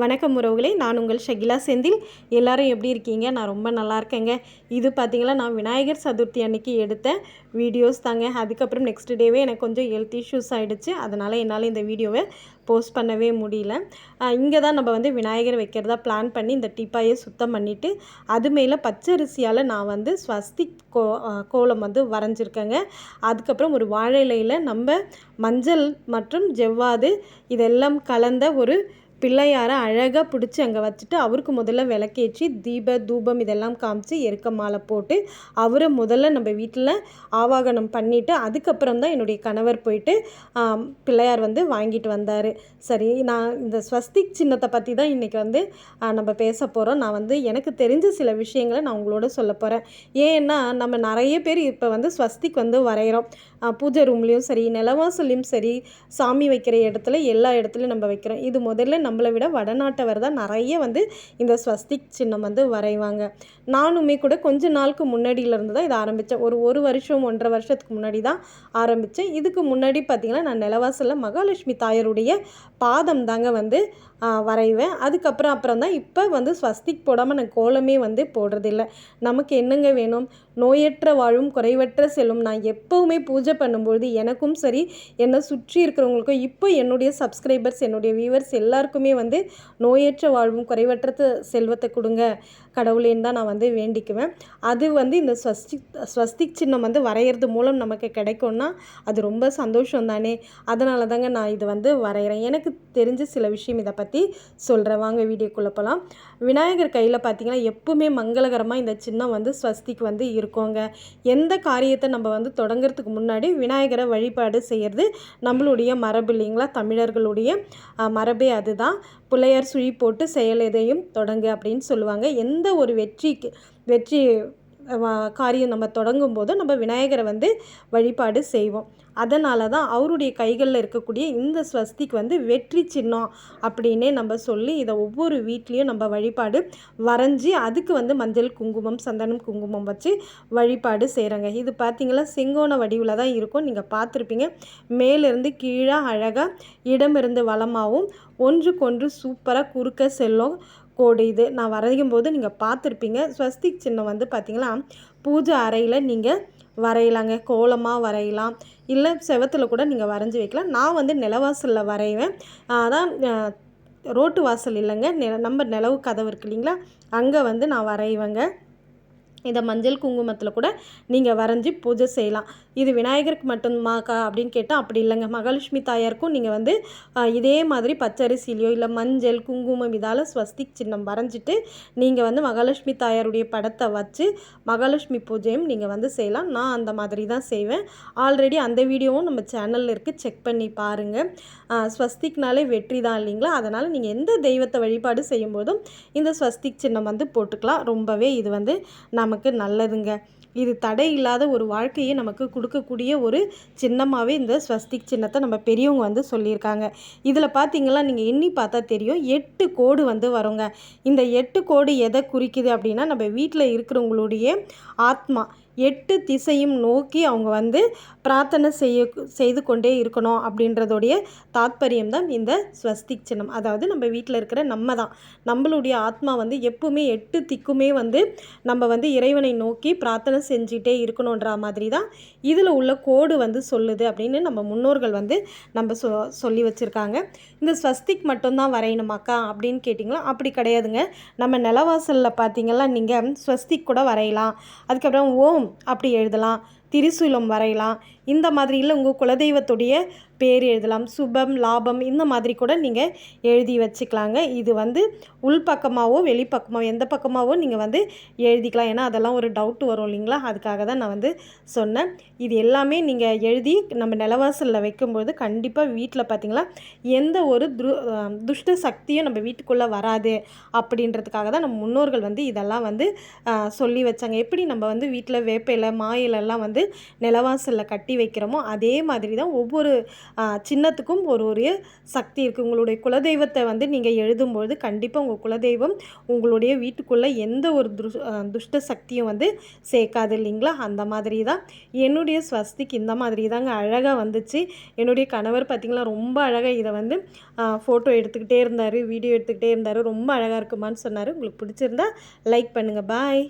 வணக்கம் உறவுகளே நான் உங்கள் ஷகிலா செந்தில். எல்லாரும் எப்படி இருக்கீங்க? நான் ரொம்ப நல்லா இருக்கேங்க. இது பார்த்தீங்களா நான் விநாயகர் சதுர்த்தி அன்னைக்கு எடுத்த வீடியோஸ் தாங்க. அதுக்கப்புறம் நெக்ஸ்ட் டேவே எனக்கு கொஞ்சம் ஹெல்த் இஷ்யூஸ் ஆகிடுச்சு அதனால் என்னால் இந்த வீடியோவை போஸ்ட் பண்ணவே முடியல. இங்கே தான் நம்ம வந்து விநாயகர் வைக்கிறதா பிளான் பண்ணி இந்த டிப்பாயை சுத்தம் பண்ணிவிட்டு அது மேலே பச்சரிசியால் நான் வந்து ஸ்வஸ்திக் கோ கோலம் வந்து வரைஞ்சிருக்கேங்க. அதுக்கப்புறம் ஒரு வாழை இலையில் நம்ம மஞ்சள் மற்றும் ஜெவ்வாது இதெல்லாம் கலந்த ஒரு பிள்ளையாரை அழகாக பிடிச்சி அங்கே வச்சுட்டு அவருக்கு முதல்ல விளக்கேற்றி தீப தூபம் இதெல்லாம் காமிச்சு எருக்க மாலை போட்டு அவரை முதல்ல நம்ம வீட்டில் ஆவாகனம் பண்ணிவிட்டு அதுக்கப்புறம் தான் என்னுடைய கணவர் போயிட்டு பிள்ளையார் வந்து வாங்கிட்டு வந்தார். சரி நான் இந்த ஸ்வஸ்திக் சின்னத்தை பற்றி தான் இன்றைக்கி வந்து நம்ம பேச போகிறோம் நான் வந்து எனக்கு தெரிஞ்ச சில விஷயங்களை நான் உங்களோட சொல்ல போகிறேன் ஏன்னா நம்ம நிறைய பேர் இப்போ வந்து ஸ்வஸ்திக் வந்து வரைகிறோம் பூஜை ரூம்லேயும் சரி நிலவாசல்லையும் சரி சாமி வைக்கிற இடத்துல எல்லா இடத்துலையும் நம்ம வைக்கிறோம். இது முதல்ல நம்மளை விட வடநாட்டவர் தான் நிறைய வந்து இந்த ஸ்வஸ்திக் சின்னம் வந்து வரைவாங்க. நானுமே கூட கொஞ்ச நாளுக்கு முன்னாடியிலேருந்து தான் இதை ஆரம்பித்தேன் ஒரு ஒரு வருஷம் ஒன்றரை வருஷத்துக்கு முன்னாடி தான் ஆரம்பித்தேன் இதுக்கு முன்னாடி பார்த்திங்கன்னா நான் நிலவாசலில் மகாலட்சுமி தாயருடைய பாதம் தாங்க வந்து வரைவேன். அதுக்கப்புறம் அப்புறம் தான் இப்போ வந்து ஸ்வஸ்திக் போடாமல் நான் கோலமே வந்து போடுறதில்ல. நமக்கு என்னங்க வேணும்? நோயற்ற வாழும் குறைவற்ற செல்லும். நான் எப்போவுமே பூஜை பண்ணும்பொழுது எனக்கும் சரி என்னை சுற்றி இருக்கிறவங்களுக்கும் இப்போ என்னுடைய சப்ஸ்கிரைபர்ஸ் என்னுடைய வியூவர்ஸ் எல்லாருக்குமே வந்து நோயற்ற வாழ்வும் குறைவற்ற செல்வத்தை கொடுங்க. கடவுளேன்னு தான் நான் வந்து வேண்டிக்குவேன். அது வந்து இந்த ஸ்வஸ்திக் ஸ்வஸ்திக் சின்னம் வந்து வரைகிறது மூலம் நமக்கு கிடைக்கும்னா அது ரொம்ப சந்தோஷம் தானே அதனால தாங்க நான் இது வந்து வரைகிறேன் எனக்கு தெரிஞ்ச சில விஷயம் இதை பற்றி சொல்கிறேன் வாங்க வீடியோக்குள்ளே போகலாம் விநாயகர் கையில் பார்த்தீங்கன்னா எப்பவுமே மங்களகரமாக இந்த சின்னம் வந்து ஸ்வஸ்திக்கு வந்து இருக்கோங்க. எந்த காரியத்தை நம்ம வந்து தொடங்குறதுக்கு முன்னாடி விநாயகரை வழிபாடு செய்கிறது நம்மளுடைய மரபு இல்லைங்களா? தமிழர்களுடைய மரபே அதுதான். பிள்ளையார் சுழி போட்டு செயல் எதையும் தொடங்கு அப்படின்னு சொல்லுவாங்க. எந்த ஒரு வெற்றிக்கு வெற்றி காரியம் நம்ம தொடங்கும் போது நம்ம விநாயகரை வந்து வழிபாடு செய்வோம். அதனால தான் அவருடைய கைகளில் இருக்கக்கூடிய இந்த ஸ்வஸ்திக்கு வந்து வெற்றி சின்னம் அப்படின்னே நம்ம சொல்லி இதை ஒவ்வொரு வீட்லேயும் நம்ம வழிபாடு வரைஞ்சி அதுக்கு வந்து மஞ்சள் குங்குமம் சந்தனம் குங்குமம் வச்சு வழிபாடு செய்கிறாங்க இது பார்த்திங்கன்னா செங்கோண வடிவில் தான் இருக்கும். நீங்கள் பார்த்துருப்பீங்க மேலிருந்து கீழே அழகாக இடமிருந்து வளமாகவும் ஒன்றுக்கொன்று சூப்பராக குறுக்க செல்லும் கோடு இது. நான் வரையும் போது நீங்கள் பார்த்துருப்பீங்க. ஸ்வஸ்திக் சின்னம் வந்து பார்த்திங்களா பூஜை அறையில் நீங்கள் வரையலாங்க. கோலமாக வரையலாம். இல்லை செவத்தில் கூட நீங்கள் வரைஞ்சி வைக்கலாம். நான் வந்து நிலவாசலில் வரைவேன். அதான் ரோட்டு வாசல் இல்லைங்க. நில நம்ம நிலவு கதவு இருக்கு இல்லைங்களா அங்கே வந்து நான் வரைவேங்க. இதை மஞ்சள் குங்குமத்தில் கூட நீங்கள் வரைஞ்சி பூஜை செய்யலாம். இது விநாயகருக்கு மட்டுமாக்கா அப்படின்னு கேட்டால் அப்படி இல்லைங்க. மகாலட்சுமி தாயாருக்கும் நீங்கள் வந்து இதே மாதிரி பச்சரிசிலையோ இல்லை மஞ்சள் குங்குமம் இதால் ஸ்வஸ்திக் சின்னம் வரைஞ்சிட்டு நீங்கள் வந்து மகாலட்சுமி தாயாருடைய படத்தை வச்சு மகாலட்சுமி பூஜையும் நீங்கள் வந்து செய்யலாம். நான் அந்த மாதிரி தான் செய்வேன். ஆல்ரெடி அந்த வீடியோவும் நம்ம சேனலில் இருக்குது செக் பண்ணி பாருங்கள் ஸ்வஸ்திக்னாலே வெற்றி தான் இல்லைங்களா? அதனால் நீங்கள் எந்த தெய்வத்தை வழிபாடு செய்யும்போதும் இந்த ஸ்வஸ்திக் சின்னம் வந்து போட்டுக்கலாம். ரொம்பவே இது வந்து நமக்கு நமக்கு நல்லதுங்க. இது தடை இல்லாத ஒரு வாழ்க்கையை நமக்கு கொடுக்கக்கூடிய ஒரு சின்னமாகவே இந்த ஸ்வஸ்திக் சின்னத்தை நம்ம பெரியவங்க வந்து சொல்லியிருக்காங்க. இதில் பார்த்தீங்களா நீங்கள் எண்ணி பார்த்தா தெரியும் எட்டு கோடு வந்து வருங்க. இந்த எட்டு கோடு எதை குறிக்குது அப்படின்னா நம்ம வீட்டில் இருக்கிறவங்களுடைய ஆத்மா. எட்டு திசையும் நோக்கி அவங்க வந்து பிரார்த்தனை செய்ய செய்து கொண்டே இருக்கணும் அப்படின்றதோடைய தாத்பரியம் தான் இந்த ஸ்வஸ்திக் சின்னம். அதாவது நம்ம வீட்டில் இருக்கிற நம்ம தான். நம்மளுடைய ஆத்மா வந்து எப்பவுமே எட்டு திக்குமே வந்து நம்ம வந்து இறைவனை நோக்கி பிரார்த்தனை செஞ்சிட்டே இருக்கணுன்ற மாதிரி தான் இதில் உள்ள கோடு வந்து சொல்லுது அப்படின்னு நம்ம முன்னோர்கள் வந்து நம்ம சொ சொல்லி வச்சுருக்காங்க. இந்த ஸ்வஸ்திக் மட்டும்தான் வரையணுமாக்கா அப்படின்னு கேட்டிங்களா? அப்படி கிடையாதுங்க. நம்ம நிலவாசலில் பார்த்தீங்கன்னா நீங்கள் ஸ்வஸ்திக் கூட வரையலாம். அதுக்கப்புறம் ஓம் அப்படி எழுதலாம். திரிசூலம் வரையலாம். இந்த மாதிரியில் உங்கள் குலதெய்வத்துடைய பேர் எழுதலாம் சுபம் லாபம் இந்த மாதிரி கூட நீங்கள் எழுதி வச்சுக்கலாங்க. இது வந்து உள்பக்கமாகவோ வெளிப்பக்கமாகவோ எந்த பக்கமாகவோ நீங்கள் வந்து எழுதிக்கலாம். ஏன்னா அதெல்லாம் ஒரு டவுட் வரும் இல்லைங்களா? அதுக்காக தான் நான் வந்து சொன்னேன். இது எல்லாமே நீங்கள் எழுதி நம்ம நிலவாசலில் வைக்கும்போது கண்டிப்பாக வீட்டில் பார்த்திங்களா எந்த ஒரு துரு துஷ்ட சக்தியும் நம்ம வீட்டுக்குள்ளே வராது அப்படின்றதுக்காக தான் நம்ம முன்னோர்கள் வந்து இதெல்லாம் வந்து சொல்லி வச்சாங்க. எப்படி நம்ம வந்து வீட்டில் வேப்ப மாயிலெல்லாம் வந்து நிலவாசலில் கட்டி வைக்கிறோமோ அதே மாதிரி தான் ஒவ்வொரு சின்னத்துக்கும் ஒரு ஒரு சக்தி இருக்குது உங்களுடைய குலதெய்வத்தை வந்து நீங்கள் எழுதும்பொழுது கண்டிப்பாக உங்கள் குலதெய்வம் உங்களுடைய வீட்டுக்குள்ளே எந்த ஒரு துஷ் துஷ்ட சக்தியும் வந்து சேர்க்காது இல்லைங்களா? அந்த மாதிரி தான் என்னுடைய ஸ்வஸ்திக்கு இந்த மாதிரி தாங்க அழகாக வந்துச்சு. என்னுடைய கணவர் பார்த்திங்களா ரொம்ப அழகாக இதை வந்து ஃபோட்டோ எடுத்துக்கிட்டே இருந்தார் வீடியோ எடுத்துக்கிட்டே இருந்தார். ரொம்ப அழகாக இருக்குமான்னு சொன்னார். உங்களுக்கு பிடிச்சிருந்தா லைக் பண்ணுங்கள் பாய்